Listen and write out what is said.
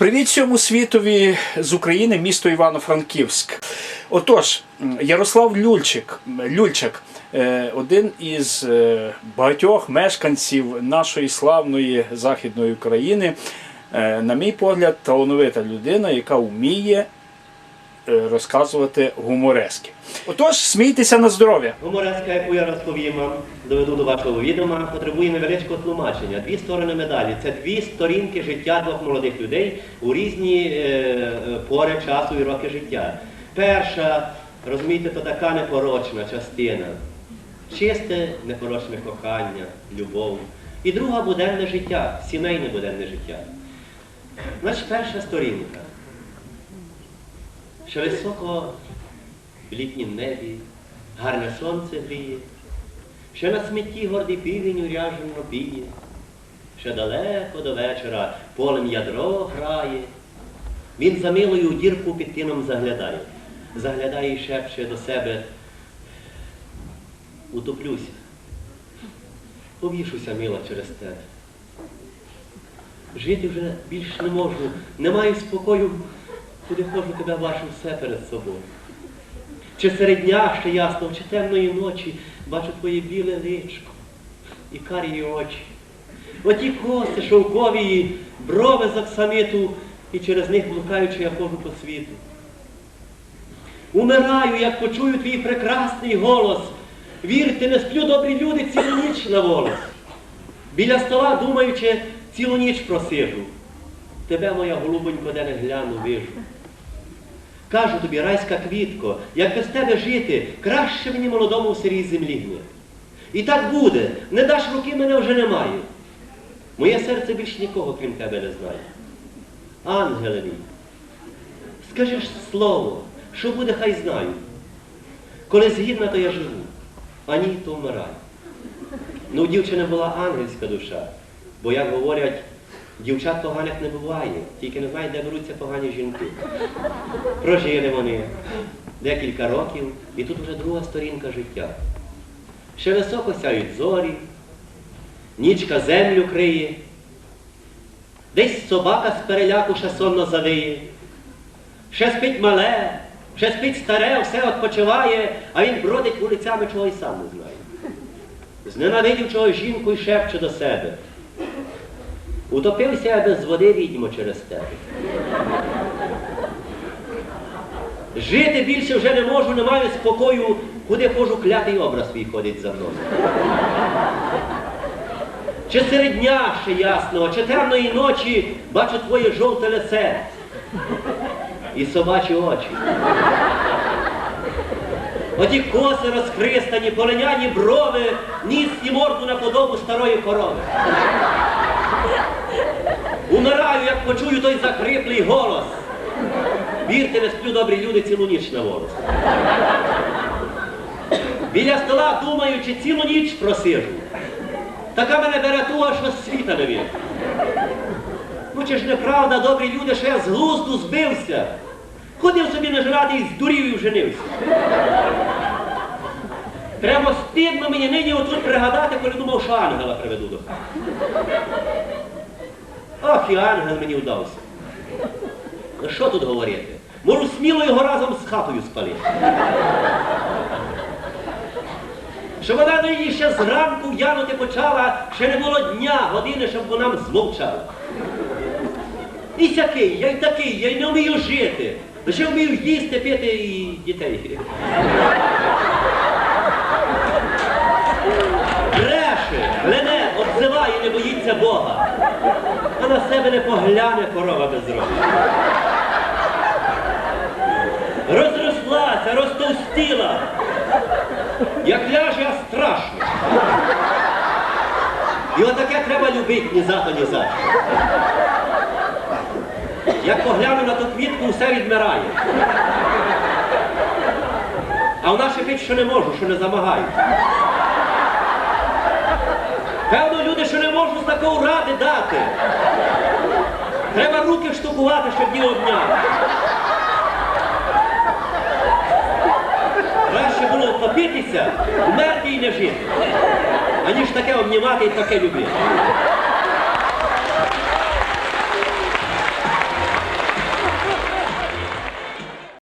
Привіт всьому світові з України, місто Івано-Франківськ. Отож, Ярослав Люльчик, Люльчик е, один із е, багатьох мешканців нашої славної Західної України, е, на мій погляд, талановита людина, яка вміє розказувати гуморески. Отож, смійтеся на здоров'я. Гумореска, яку я розповім вам, доведу до вашого відома, потребує невеличкого тлумачення. Дві сторони медалі. Це дві сторінки життя двох молодих людей у різні е, е, пори часу і роки життя. Перша, розумієте, то така непорочна частина. Чисте непорочне кохання, любов. І друга буденне життя, сімейне буденне життя. Значить, перша сторінка. Що високо в літнім небі, гарне сонце гріє, ще на смітті гордий півень уряжено піє, ще далеко до вечора полем ядро грає. Він за милою дірку під тином заглядає, заглядає і шепче до себе, утоплюся, повішуся, мила, через тебе. Жити вже більш не можу, не маю спокою, куди хожу тебе бачу все перед собою. Чи серед дня ще ясно, чи темної ночі бачу твоє біле личко і карі очі. Оті коси шовкові, брови з оксамиту, і через них блукаючи, я хожу по світу. Умираю, як почую твій прекрасний голос. Вірте, не сплю добрі люди цілу ніч на волос. Біля стола, думаючи, цілу ніч просижу. Тебе, моя голубонько, де не гляну, вижу. Кажу тобі, райська квітко, як без тебе жити, краще мені молодому в сирій землі гнити. І так буде, не даш руки мене вже немає. Моє серце більш нікого, крім тебе, не знає. Ангеле мій, скажи ж слово, що буде, хай знаю. Коли згідна, то я живу, а ні, то вмираю. Ну, у дівчини була ангельська душа, бо, як говорять, дівчат поганих не буває, тільки не знають, де беруться погані жінки. Прожили вони декілька років, і тут вже друга сторінка життя. Ще високо сяють зорі, нічка землю криє, десь собака з переляку ще сонно завиє, ще спить мале, ще спить старе, все відпочиває, а він бродить вулицями, чого й сам не знає. Зненавидів чого жінку і шепче до себе. Утопився я без води, відьмо, через тебе. Жити більше вже не можу, не маю спокою, куди хожу, клятий образ твій ходить за мною. Чи серед дня ще ясного, чи темної ночі бачу твоє жовте лице і собачі очі. Оті коси розхристані, полиняні брови, ніс і морду на подобу старої корови. Почую той захриплий голос. Вірте, не сплю добрі люди цілу ніч на волос. Біля стола, думаючи, цілу ніч просижу. Така мене бере туга, що світа не вірю. Ну чи ж неправда, добрі люди, що я з глузду збився. Ходив собі не жрати і здурів і вженився. Прямо стидно мені нині отут пригадати, коли думав, що ангела приведу до хати. Ох, і ангел мені вдався. Що тут говорити? Можу сміло його разом з хатою спалити. Що вона нині ще зранку в'янути почала, ще не було дня, години, щоб вона змовчала. І сякий, я й такий, я й не вмію жити. Лише вмію їсти, пити і дітей. Обзиває, не боїться Бога. А на себе не погляне корова без роги. Розрослася, розтовстіла. Як ляже, а страшно. І отаке треба любити ні за то, ні за що. Як погляну на ту квітку, все відмирає. А вона шипить, що не можу, що не замагаю. Певно, люди, що не можуть такого ради дати. Треба руки штукувати, щоб діло дня. Краще було втопитися, вмерти і не жити, аніж таке обнімати і таке любити.